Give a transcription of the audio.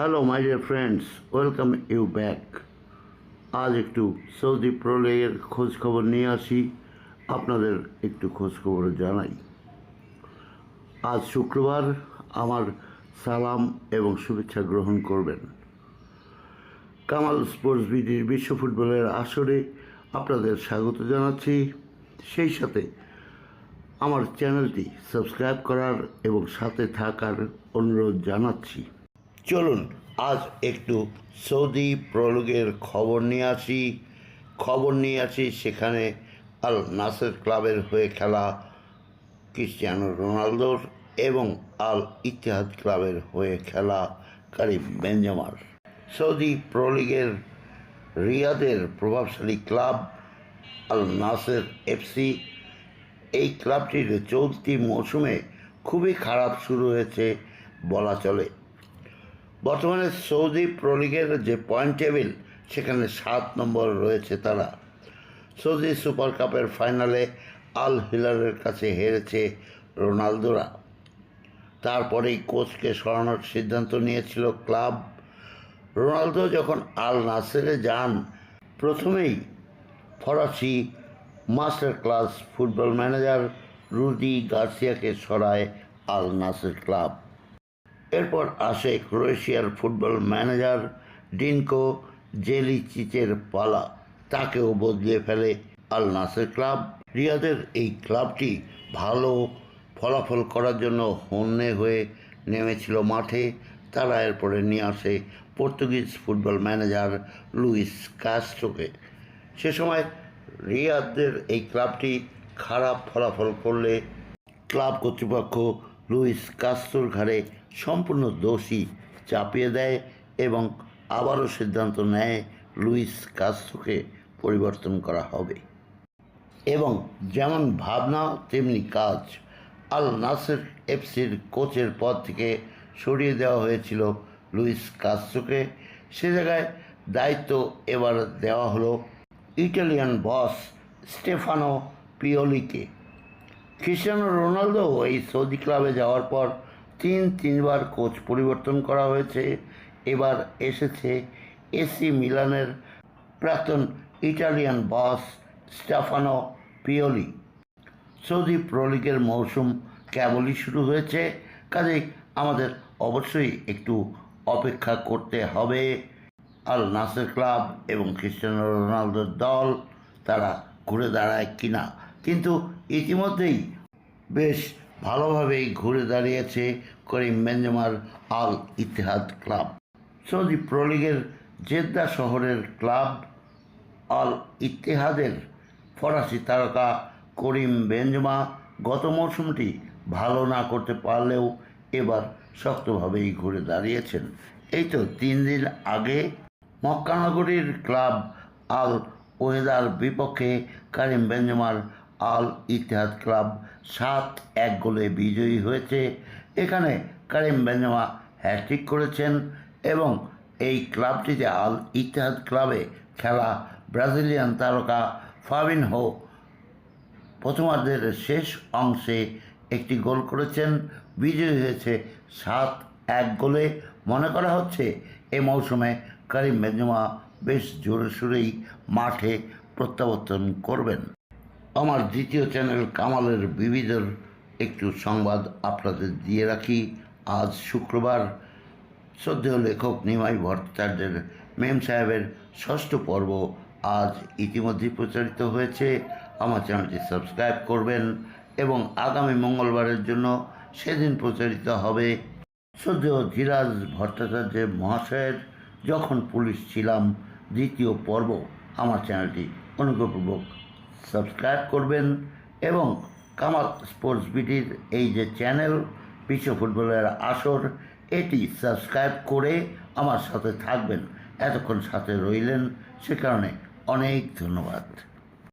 Hello my dear friends welcome you back আজ একটু Saudi pro লিগের খোঁজ খবর নিয়ে আসি। আপনাদের একটু খোঁজ খবর জানাই। আজ শুক্রবার আমার সালাম এবং শুভেচ্ছা গ্রহণ করবেন। কামাল স্পোর্টস বিডির বিশ্ব ফুটবলের আসরে আপনাদের স্বাগত জানাচ্ছি। সেই সাথে আমার চ্যানেলটি সাবস্ক্রাইব করার এবং সাথে থাকার অনুরোধ জানাচ্ছি। চলুন আজ একটু সৌদি প্রলোগের খবর নিয়ে আসি। খবর নিয়ে আসি সেখানে আল নাসের ক্লাবের হয়ে খেলা ক্রিস্টিয়ানো রোনালদোর এবং আল ইতিহাদ ক্লাবের হয়ে খেলা কারিম বেঞ্জামার সৌদি প্রলিগের রিয়াদের প্রভাবশালী ক্লাব আল নাসের এফসি এই ক্লাবটির চলতি মৌসুমে খুবই খারাপ শুরু হয়েছে, বলা চলে। বর্তমানে সৌদি প্রলিগের যে পয়েন্ট টেবিল সেখানে সাত নম্বর রয়েছে তারা। সৌদি সুপার কাপের ফাইনালে আল হিলারের কাছে হেরেছে রোনালদোরা। তারপরেই কোচকে সরানোর সিদ্ধান্ত নিয়েছিল ক্লাব। রোনালদো যখন আল নাসেরে যান, প্রথমেই ফরাসি master class football manager Rudi গার্সিয়াকে সরায় আল নাসের ক্লাব। এরপর আসে ক্রোয়েশিয়ার ফুটবল ম্যানেজার ডিনকো জেলিচিচের পালা। তাকেও বদলিয়ে ফেলে আল নাসের ক্লাব। রিয়াদের এই ক্লাবটি ভালো ফলাফল করার জন্য হন্যে হয়ে নেমেছিল মাঠে। তারা এরপরে নিয়ে আসে পর্তুগিজ ফুটবল ম্যানেজার লুইস কাস্ট্রোকে। সে সময় রিয়াদের এই ক্লাবটি খারাপ ফলাফল করলে ক্লাব কর্তৃপক্ষ লুইস কাস্টোর ঘাড়ে সম্পূর্ণ দোষী চাপিয়ে দেয় এবং আবারও সিদ্ধান্ত নেয় লুইস কাস্টোকে পরিবর্তন করা হবে। এবং যেমন ভাবনা, তেমনি কাজ। আল নাসের এফসির কোচের পদ থেকে সরিয়ে দেওয়া হয়েছিল লুইস কাস্টোকে সে জায়গায় দায়িত্ব এবার দেওয়া হলো ইটালিয়ান বস স্টেফানো পিওলিকে। ক্রিস্টিয়ানো রোনালদো এই সৌদি ক্লাবে যাওয়ার পর তিন, তিনবার কোচ পরিবর্তন করা হয়েছে। এবার এসেছে এসি মিলানের প্রাক্তন ইটালিয়ান বস স্টাফানো পিওলি। সৌদি প্রলিগের মৌসুম কেবলই শুরু হয়েছে। কাজেই আমাদের অবশ্যই একটু অপেক্ষা করতে হবে। আল নাসের ক্লাব এবং ক্রিস্টিয়ানো রোনালদোর দল, তারা ঘুরে দাঁড়ায় কিনা কিন্তু ইতিমধ্যেই বেশ ভালোভাবেই ঘুরে দাঁড়িয়েছে করিম বেঞ্জামার আল ইতিহাদ ক্লাব। সৌদি প্রলিগের জেদ্দা শহরের ক্লাব আল ইতিহাদের ফরাসি তারকা করিম বেঞ্জমা গত মৌসুমটি ভালো না করতে পারলেও এবার শক্তভাবেই ঘুরে দাঁড়িয়েছেন। এই তো তিন দিন আগে মক্কানগরীর ক্লাব আল ওয়েদার বিপক্ষে কারিম বেঞ্জমার আল ইতিহাদ ক্লাব সাত এক গোলে বিজয়ী হয়েছে। এখানে কারিম বেঞ্জমা হ্যাট্রিক করেছেন এবং এই ক্লাবটিতে আল ইতিহাদ ক্লাবে খেলা ব্রাজিলিয়ান তারকা ফাবিনহো প্রথমার্ধের শেষ অংশে একটি গোল করেছেন। বিজয়ী হয়েছে সাত এক গোলে। মনে করা হচ্ছে এ মৌসুমে কারিম বেঞ্জমা বেশ জোরে সোরেই মাঠে প্রত্যাবর্তন করবেন। আমার দ্বিতীয় চ্যানেল কামালের বিবিধর একটু সংবাদ আপনাদের দিয়ে রাখি। আজ শুক্রবার শ্রদ্ধেয় লেখক নিমাই ভট্টাচার্যের মেম সাহেবের ষষ্ঠ পর্ব আজ ইতিমধ্যেই প্রচারিত হয়েছে। আমার চ্যানেলটি সাবস্ক্রাইব করবেন এবং আগামী মঙ্গলবারের জন্য সেদিন প্রচারিত হবে শ্রদ্ধেয় ধীরাজ ভট্টাচার্যের মহাশয়ের যখন পুলিশ ছিলাম, দ্বিতীয় পর্ব। আমার চ্যানেলটি অনুগ্রহপূর্বক সাবস্ক্রাইব করবেন এবং কামাল স্পোর্টস বিটির এই যে চ্যানেল, বিশ্ব ফুটবলের আসর, এটি সাবস্ক্রাইব করে আমার সাথে থাকবেন। এতক্ষণ সাথে রইলেন, সে কারণে অনেক ধন্যবাদ।